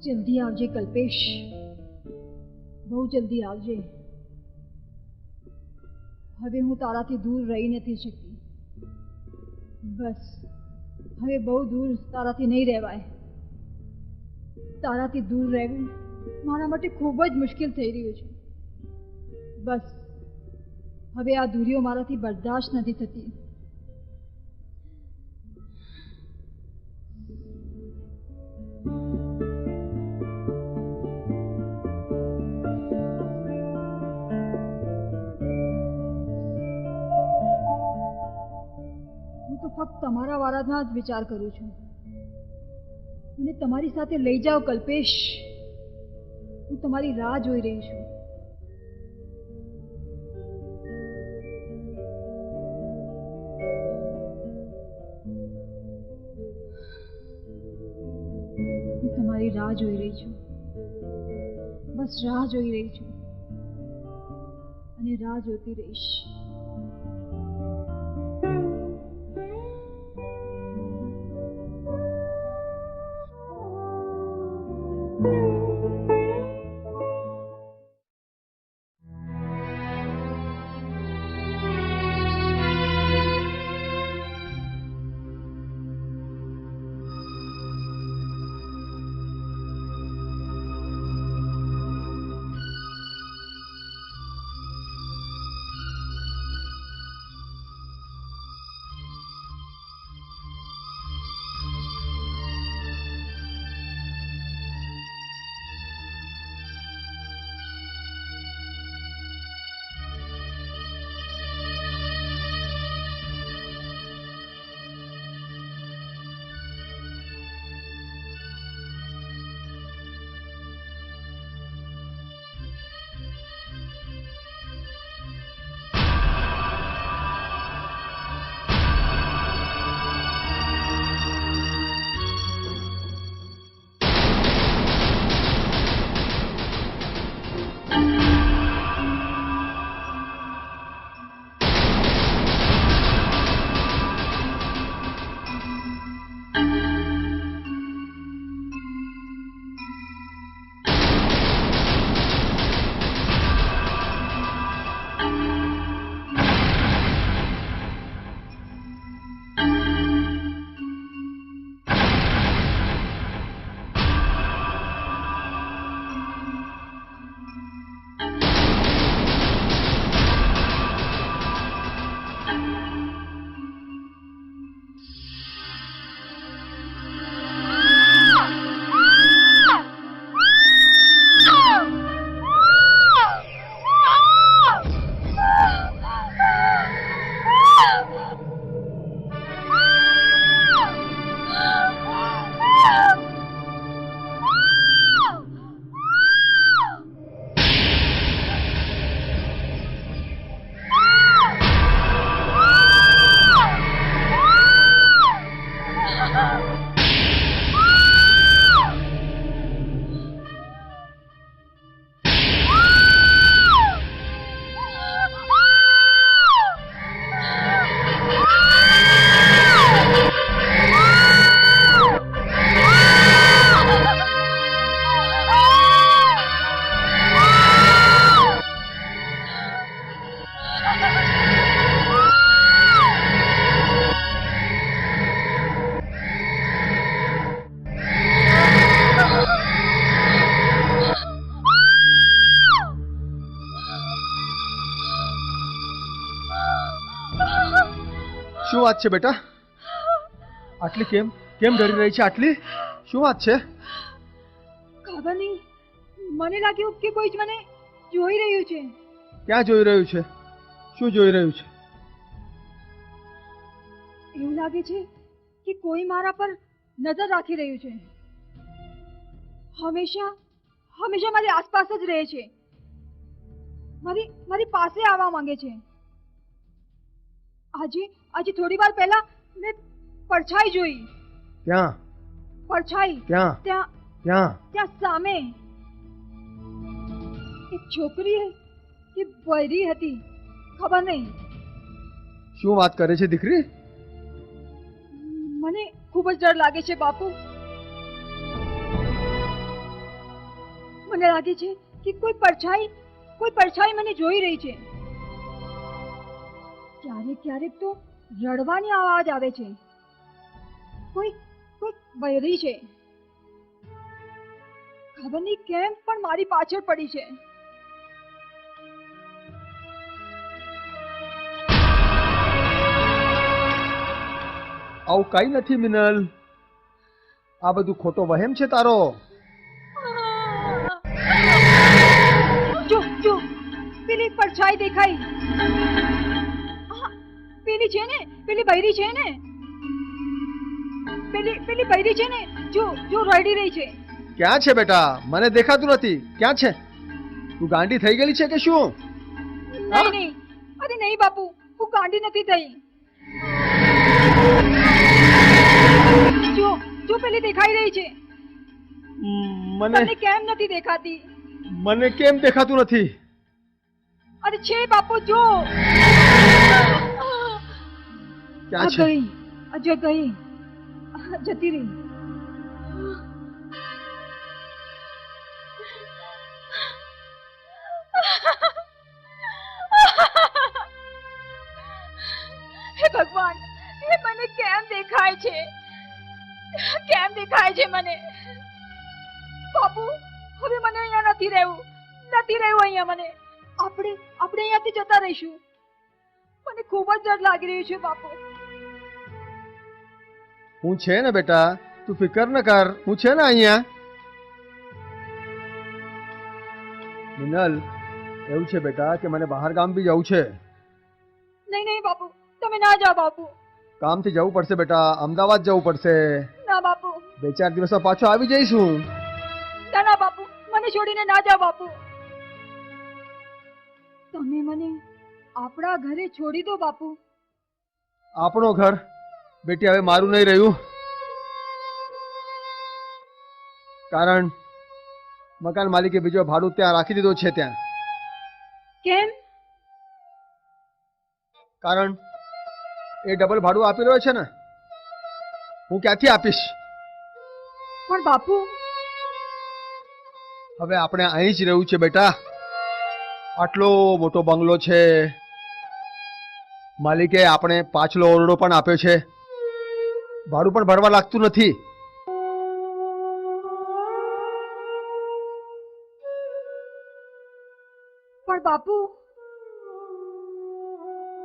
જલ્દી આવજે કલ્પેશ બહુ જલ્દી આવજે હવે હું તારાથી દૂર રહી નથી શકતી બસ હવે બહુ દૂર તારાથી નહીં રહેવાય તારાથી દૂર રહેવું મારા માટે ખૂબ જ મુશ્કેલ થઈ રહ્યું છે બસ હવે આ દૂરીઓ મારાથી બરદાશ્ત નથી થતી ફક્ત તમારા વારાના જ વિચાર કરું છું. મને તમારી સાથે લઈ જાઓ કલ્પેશ. હું તમારી રાહ જોઈ રહી છું. હું તમારી રાહ જોઈ રહી છું. બસ રાહ જોઈ રહી છું. અને રાહ જોતી રહીશ. વાત છે બેટા? આટલી કેમ? કેમ ડરી રહી છે આટલી? શું વાત છે? ખબર નહીં મને લાગ્યું કે કોઈ જ મને જોઈ રહ્યું છે. ક્યાં જોઈ રહ્યું છે? શું જોઈ રહ્યું છે? એવું લાગે છે કે કોઈ મારા પર નજર રાખી રહ્યું છે. હંમેશા હંમેશા મારી આસપાસ જ રહે છે. મારી મારી પાસે આવવા માંગે છે. આજે આજે થોડી વાર પહેલા મેં પડછાઈ જોઈ. ક્યાં? પડછાઈ ક્યાં? ત્યાં ક્યાં? ત્યાં સામે. એક છોકરી કે બૈરી હતી. ખબર નહીં. શું વાત કરે છે દીકરી? મને ખૂબ જ ડર લાગે છે બાપુ. મને લાગે છે કે કોઈ પડછાઈ કોઈ પડછાઈ મને જોઈ રહી છે. ક્યારેક ક્યારેક તો રડવાની અવાજ આવે છે. કોઈ કોઈ બૈરી છે. ખબર નહીં કેમ પણ મારી પાછળ પડી છે. આવું કઈ નથી મિનલ. આ બધું ખોટો વહેમ છે તારો. જો જો પેલી પરછાઈ દેખાઈ. પેલી છે ને પેલી બૈરી છે ને? પેલી પેલી બૈરી છે ને જો જો રડી રહી છે. ક્યાં છે બેટા? મને દેખાતું નથી. ક્યાં છે? તું ગાંડી થઈ ગયેલી છે કે શું? નહીં નહીં. અરે નહીં બાપુ હું ગાંડી નથી થઈ. જો જો પેલી દેખાઈ રહી છે. મને કેમ નથી દેખાતી? મને કેમ દેખાતું નથી? અરે છે બાપુ જો. ક્યાં છે? ગઈ જતી રહી. હે ભગવાન એ મને કેમ દેખાય છે? કેમ દેખાય છે મને? બાપુ હવે મને અહીંયા નથી રહેવું નથી રહેવું અહીંયા મને. આપણે આપણે અહીંયાથી જતા રહીશું. મને ખૂબ જ ડર લાગી રહ્યું છે બાપુ. હું છે ને બેટા તું ફિકર ન કર. હું છે ને અહીંયા? મિનલ એવું છે બેટા કે મને બહાર ગામ બી જવું છે? નહીં નહીં બાપુ. તમે ના જાઓ બાપુ. કામથી જવું પડશે બેટા અમદાવાદ જવું પડશે. ના બાપુ. બે ચાર દિવસમાં પાછો આવી જઈશું. ના ના બાપુ. મને છોડીને ના જાઓ બાપુ. તમે મને આપણા ઘરે છોડી દો બાપુ. આપણો ઘર? બેટી હવે મારું નહીં રહ્યું. કારણ મકાન માલિકે બીજો ભાડું ત્યાં રાખી દીધો છે ત્યાં. કેમ? કારણ એ ડબલ ભાડું આપી રહ્યો છે ને હું ક્યાંથી આપીશ? પણ બાપુ. હવે આપણે અહીં જ રહેવું છે બેટા. આટલો મોટો બંગલો છે. માલિકે આપણે પાછલો ઓરડો પણ આપ્યો છે. ભાડું પણ ભરવા લાગતું નથી. પણ બાપુ.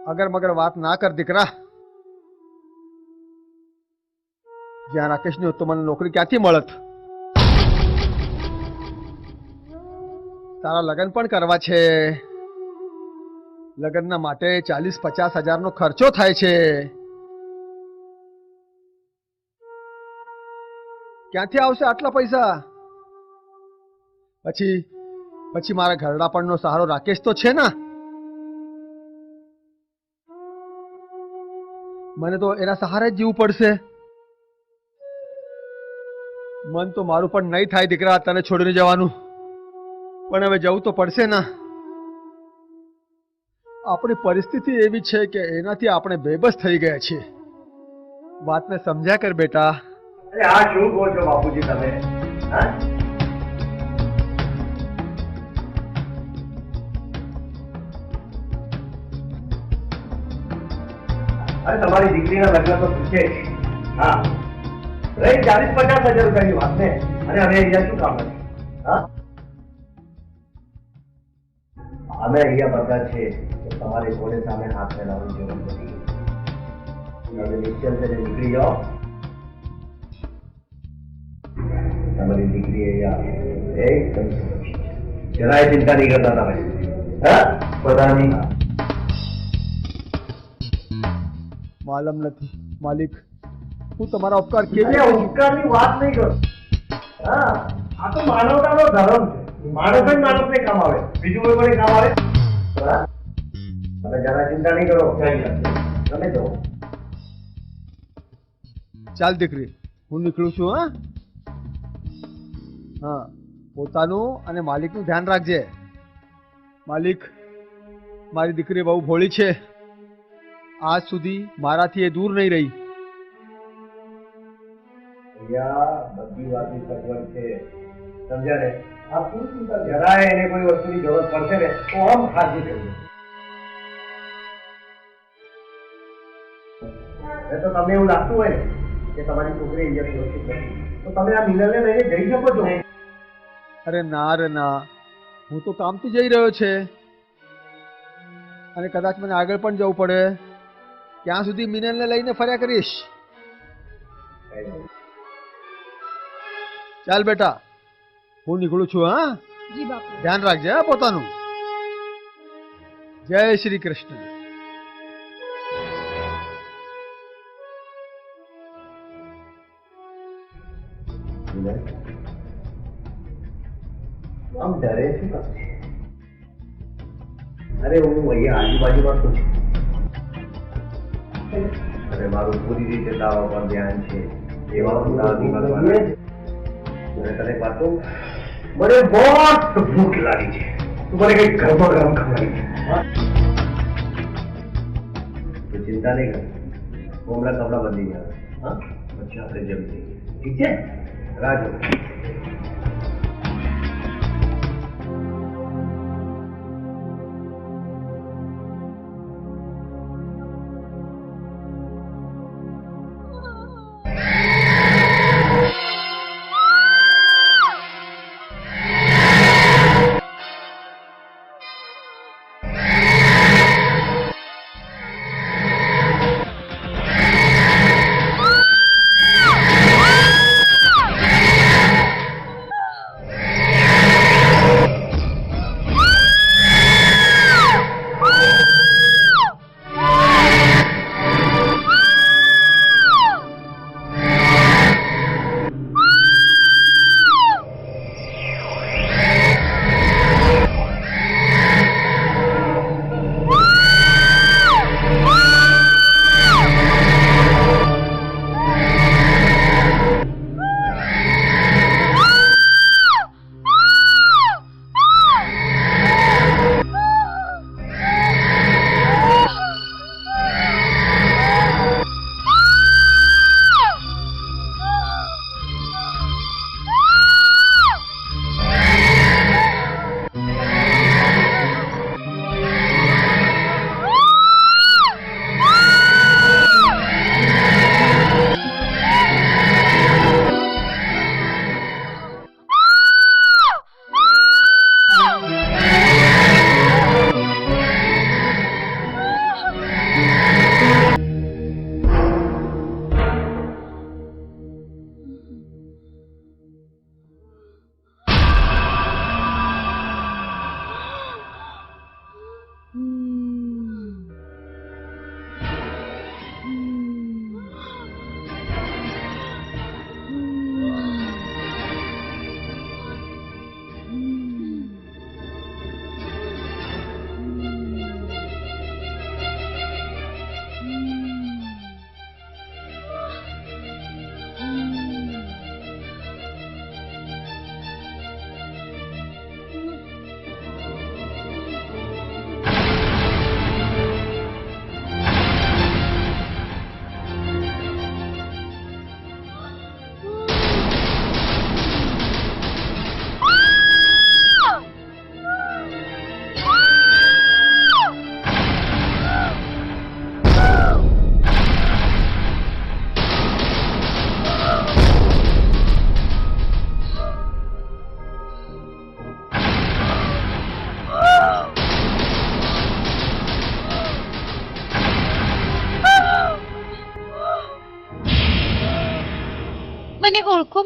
અગર મગર વાત ના કર દીકરા. જ્યાં રાકેશની હોત તો મને નોકરી ક્યાંથી મળત? તારા લગ્ન પણ કરવા છે. લગ્નના માટે ચાલીસ પચાસ હજારનો ખર્ચો થાય છે. ક્યાંથી આવશે આટલા પૈસા? પછી પછી મારા ઘરડાપણનો સહારો રાકેશ તો છે ને. મને તો એના સહારે જ જીવવું પડશે. મન તો મારું પણ નહીં થાય દીકરા તને છોડીને જવાનું. પણ હવે જવું તો પડશે ને. આપણી પરિસ્થિતિ એવી છે કે એનાથી આપણે બેબસ થઈ ગયા છીએ. વાતને સમજ્યા કર બેટા. અરે આ શું કહો છો બાપુજી તમે? અરે તમારી દીકરીના લગ્ન તો પૂછે હા. રહી ચાલીસ પચાસ હજાર રૂપિયાની વાત ને? અને અમે અહીંયા શું કામ નથી હા? અમે અહીંયા બધા છે તમારે કોને સામે હાથ ફેલાવવાની જરૂર નથી. નીકળી જાઓ. તમારી દીકરી અહીંયા એકદમ જરાય ચિંતા નહીં કરતા તમે. હા? બધાની. માલમ નથી. માલિક હું તમારા ઉપકાર કેવી ઉપકારની વાત નહીં કરું. હા આ તો માનવતાનો ધર્મ છે. માણસ જ માણસને કામ આવે. બીજું કોઈ કોને કામ આવે? તમે જરા ચિંતા નહીં કરો તમે જાઓ. ચાલ દીકરી હું નીકળું છું હા? હા. પોતાનું અને માલિકનું ધ્યાન રાખજે. માલિક, મારી દીકરી બહુ ભોળી છે. આજ સુધી મારાથી એ દૂર નહીં રહી. બધી તું આમ એવું લાગતું હોય કે તમારી છોકરી જઈ શકો છો? અરે ના રે ના. હું તો કામથી જઈ રહ્યો છે. અને કદાચ મને આગળ પણ જવું પડે. ત્યાં સુધી મિનલને લઈને ફર્યા કરીશ? ચાલ બેટા હું નીકળું છું હા? ધ્યાન રાખજે હા પોતાનું. જય શ્રી કૃષ્ણ. આમ ડરે શું કરશે અરે હું અહીંયા આજુબાજુમાં તો છું. અને મારું પૂરી રીતે દાવા પર ધ્યાન છે. એવા હું દાદી ભગવાન અને તને પાછું મને બહુ ભૂખ લાગી છે. તું મને કઈ ગરમા ગરમ ખવડાવી છે. તું ચિંતા નહીં કર. હું હમણાં કપડા બદલી ગયા. હા? પછી આપણે જમી ઠીક છે? રાહ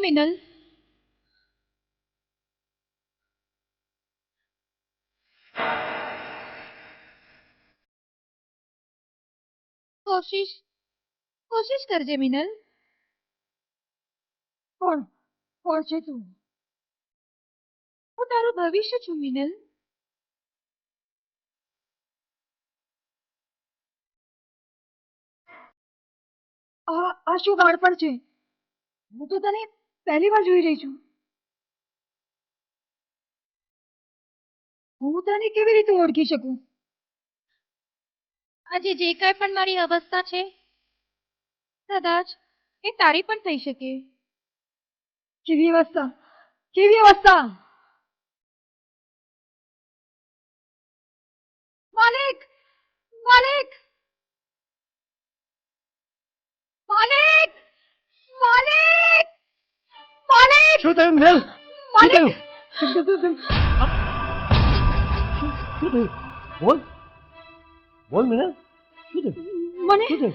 મિનલ કોશિશ કોશિશ કરજે મિનલ કોણ કોણ છે તું હું તારું ભવિષ્ય છું મિનલ આ શું બાળપણ છે હું તો તને પહેલી વાર જોઈ રહી છું. હું તને કેવી રીતે ઓળખી શકું? આજે જે કાંઈ પણ મારી અવસ્થા છે કદાચ એ તારી પણ થઈ શકે. કેવી અવસ્થા? કેવી અવસ્થા? માલિક! માલિક માલિક માલિક શું થયું મેલ શું થયું? શું થયું? બોલ. બોલ મિનલ. શું થયું? મને? શું થયું?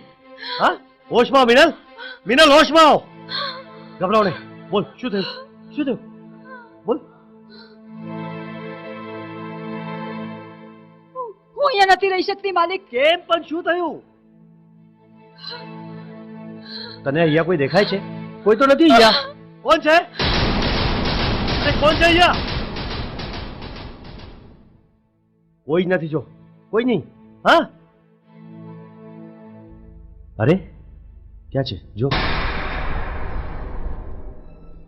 હા? હોશમાં મિનલ? મિનલ હોશમાં આવો. ગભરાવ નહીં. બોલ શું થયું? શું થયું? બોલ. હું અહીંયા નથી રહી શકતી માલિક. કેમ પણ શું થયું? તને અહીંયા કોઈ દેખાય છે? કોઈ તો નથી અહીંયા. કોણ છે? અરે કોણ છે અહીંયા. કોઈ જ નથી જો. કોઈ નહીં. હા? અરે ક્યાં છે? જો.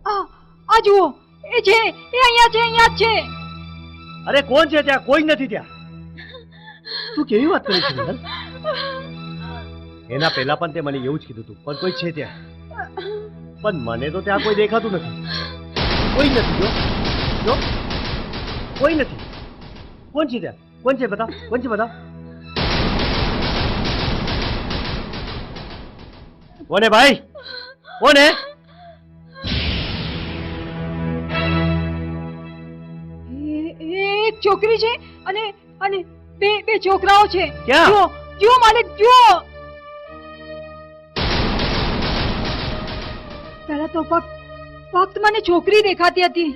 આ આ જુઓ એ છે એ અહીંયા છે અહીંયા છે. અરે કોણ છે ત્યાં? કોઈ નથી ત્યાં. તું કેવી વાત કરી છે એના પહેલા પણ તે મને એવું જ કીધું હતું પણ કોઈ છે ત્યાં. પણ મને તો ત્યાં કોઈ દેખાતું નથી. કોઈ નથી જો. જો. કોઈ નથી. કોણ છે ત્યાં? કોણ છે બતાવ કોણ છે બતાવ કોને ભાઈ? કોને? એક છોકરી છે અને અને બે બે છોકરાઓ છે? જો જુઓ માલિક જો પહેલા તો ફક્ત ફક્ત મને છોકરી દેખાતી હતી.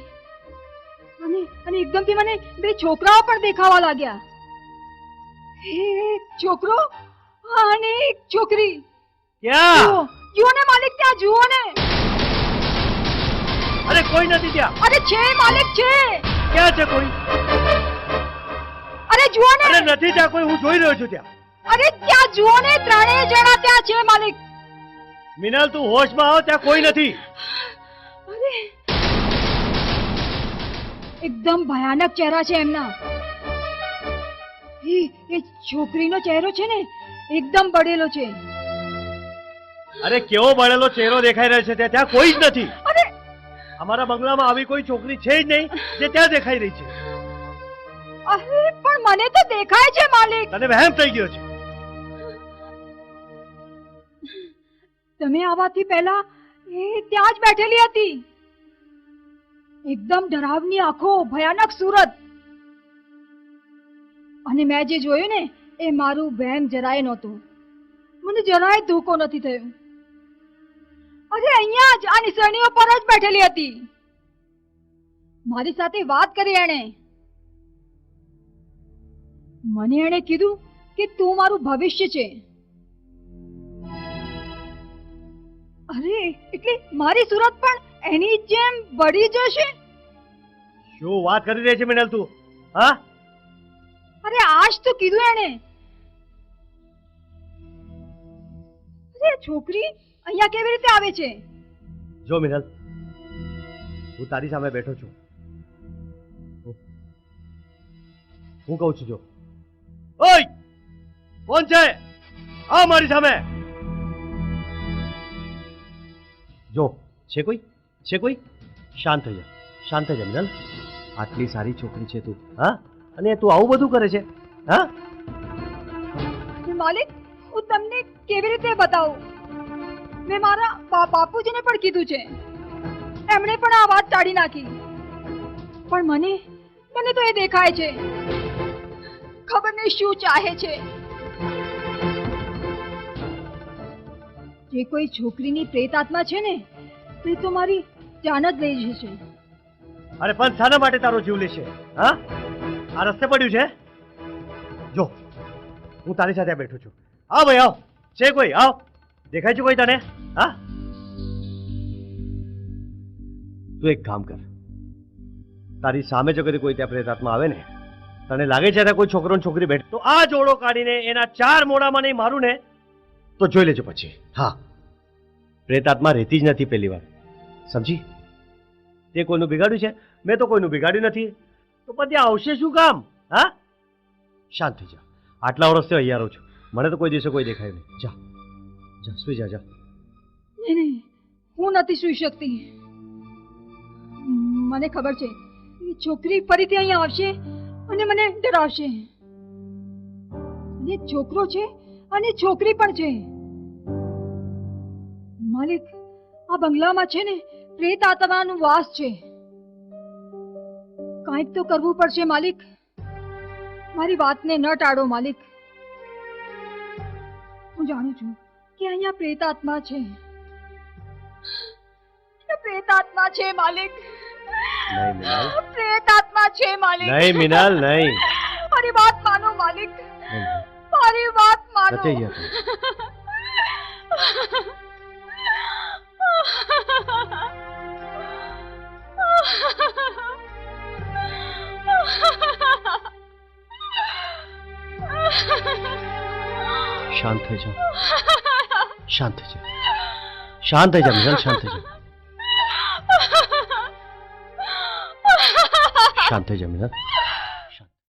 અને અને એકદમથી મને બે છોકરાઓ પણ દેખાવા લાગ્યા. એક છોકરો અને એક છોકરી. ક્યાં? જુઓ ને માલિક ત્યાં જુઓ ને. અરે કોઈ નથી ત્યાં. અરે છે માલિક છે. ક્યાં છે કોઈ? અરે જુઓ ને. અરે નથી ત્યાં કોઈ હું જોઈ રહ્યો છું ત્યાં. અરે ત્યાં જુઓ ને ત્રણેય જણા ત્યાં છે માલિક. મિનલ તું હોશમાં આવ ત્યાં કોઈ નથી. અરે! એકદમ ભયાનક ચહેરા છે એમના. એ એ છોકરીનો ચહેરો છે ને એકદમ બળેલો છે. અરે કેવો બળેલો ચહેરો દેખાઈ રહ્યો છે ત્યાં? ત્યાં કોઈ જ નથી. અરે! અમારા બંગલામાં આવી કોઈ છોકરી છે જ નહીં જે ત્યાં દેખાઈ રહી છે. અરે પણ મને તો દેખાય છે માલિક. તને વહેમ થઈ ગયો છે. તમે આવવાથી પહેલા એ ત્યાં જ બેઠેલી હતી. એકદમ ડરાવની આંખો, ભયાનક સુરત. અને મેં જે જોયું ને, એ મારું બહેન જરાય નહોતું. મને જરાય ધોકો નથી થયો. અરે, અહીંયા જ આ નિસરણીઓ પર જ બેઠેલી હતી. મારી સાથે વાત કરી એણે. મને એણે કીધું કે તું મારું ભવિષ્ય છે. અરે એટલે મારી સુરત પણ એની જેમ બળી જશે? શું વાત કરી રહી છે મિનલ તું? હા? અરે આજ તો કીધું એણે. અરે છોકરી અહીંયા કેવી રીતે આવે છે? જો મિનલ હું તારી સામે બેઠો છું. હું- હું કહું છું જો. ઓય! કોણ છે? આ મારી સામે. જો, છે કોઈ? છે કોઈ? શાંત થઈ જા, શાંત થઈ જા આટલી સારી છોકરી છે તું, હા? અને તું આવું બધું કરે છે, હા? માલિક, હું તમને કેવી રીતે બતાવું? મેં મારા બાપુજીને પણ કીધું છે. એમણે પણ આ વાત ટાળી નાખી. પણ મને મને તો એ દેખાય છે. ખબર નહીં શું ચાહે છે. જે કોઈ છોકરીની પ્રેતાત્મા છે ને, તે તો મારી જાન જ લઈ જશે. અરે પણ શાના માટે તારો જીવ લેશે, હા? આ રસ્તે પડ્યું છે? જો, હું તારી સાથે બેઠો છું. આવ ભાઈ, આવ. છે કોઈ? આવ. દેખાય છે કોઈ તને? હા? તું એક કામ કર. તારી સામે જો કદી કોઈ ત્યાં પ્રેતાત્મા આવે ને, તને લાગે છે કોઈ છોકરો છોકરી બેઠ તો આ જોડો કાઢીને એના ચાર મોઢામાં નહીં મારું ને તો જોઈ લેજો પછી. હા. પ્રેતાત્મા રહેતી જ નથી પહેલી વાર. સમજી? તે કોઈનું બિગાડ્યું છે? મેં તો કોઈનું બિગાડ્યું નથી. તો પછી આવશે શું કામ? હા? શાંત થઈ જા. આટલા વર્ષથી અહીંયા રહું છું. મને તો કોઈ દિવસે કોઈ દેખાયું નહીં. જા. જા, સુઈ જા જા. નહીં નહીં. હું નથી સુઈ શકતી. મને ખબર છે. એ છોકરી ફરીથી અહીંયા આવશે અને મને ડરાવશે. અને છોકરો છે અને છોકરી પણ છે. માલિક આ બંગલામાં છે ને પ્રેત આત્માનું વાસ છે. કાંઈક તો કરવું પડશે માલિક. મારી વાતને ન ટાળો માલિક. હું જાણું છું કે અહીંયા પ્રેતાત્મા છે. પ્રેતાત્મા છે માલિક. પ્રેત આત્મા છે માલિક. નહીં મિનાલ નહીં. મારી વાત માનો માલિક. મારી વાત માનો. નથી જતું. શાંત થઈ જા શાંત થઈ જા શાંત થઈ જા મિનલ શાંત થઈ જા શાંત થઈ જા મિનલ